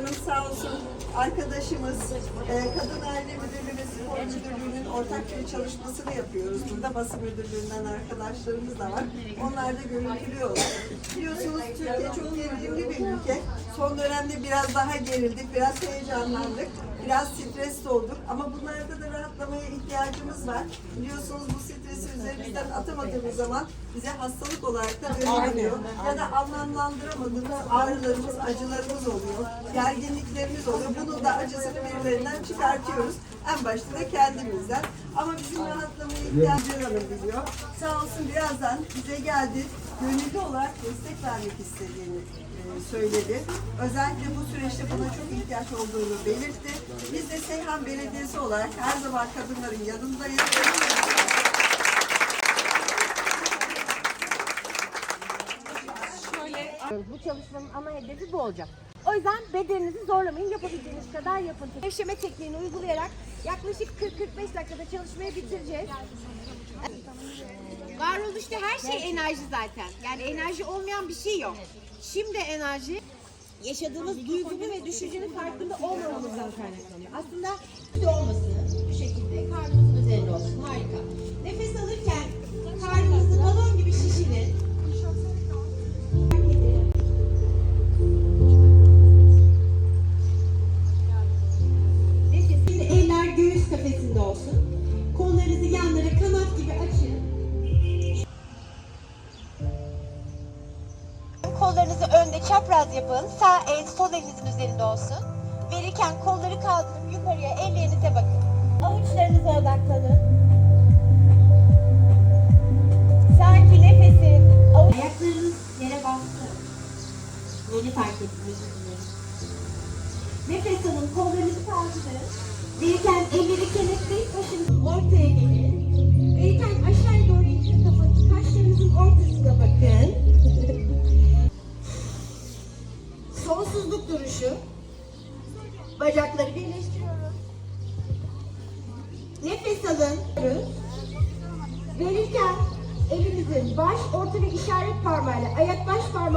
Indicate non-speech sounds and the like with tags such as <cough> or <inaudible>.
Hanım sağ olsun arkadaşımız, e, Kadın Aile Müdürlüğü ve Spor Müdürlüğü'nün ortak bir çalışmasını yapıyoruz. Burada basın müdürlüğünden arkadaşlarımız da var. Onlar da görüntülüyorlar. Biliyorsunuz Türkiye çok gerilimli bir ülke. Son dönemde biraz daha gerildik, biraz heyecanlandık. Biraz stresli olduk ama bunlarda da rahatlamaya ihtiyacımız var. Biliyorsunuz bu stresi üzerimizden atamadığımız zaman bize hastalık olarak da dönüyor. Ya da anlamlandıramadığımız ağrılarımız, acılarımız oluyor. Gerginliklerimiz oluyor. Bunun da acısını birilerinden çıkartıyoruz. En başta da kendimizden. Ama bizim rahatlamaya ihtiyacımız Hanım biliyor. Sağ olsun birazdan bize geldi. Gönüllü olarak destek vermek istediğini e, söyledi. Özellikle bu süreçte buna çok ihtiyaç olduğunu belirtti. Biz de Seyhan Belediyesi olarak her zaman kadınların yanındayız. Bu çalışmanın ana hedefi bu olacak. O yüzden bedeninizi zorlamayın, yapabildiğiniz kadar yapın. Gevşeme tekniğini uygulayarak yaklaşık 40-45 dakikada çalışmayı bitireceğiz. Varoluşta her şey enerji zaten. Yani enerji olmayan bir şey yok. Şimdi enerji yaşadığımız duygunun ve düşüncenin farkında olmamamızdan kaynaklanıyor. Aslında kafesinde olsun. Kollarınızı yanlara kanat gibi açın. Kollarınızı önde çapraz yapın. Sağ el sol elinizin üzerinde olsun. Verirken kolları kaldırıp yukarıya ellerinize bakın. Avuçlarınıza odaklanın. Sanki nefesi avuç... Ayaklarınız yere bastı. Yeni fark dilerim. Nefes alın, kollarınızı kaldırın. Verirken elleri kenetleyin, başınız ortaya gelin. Verirken aşağıya doğru indirin kafanızı, kaşlarınızın ortasına bakın. <laughs> Sonsuzluk duruşu. Bacakları birleştiriyoruz. Nefes alın. Verirken elimizin baş, orta ve işaret parmağıyla ayak baş parmağı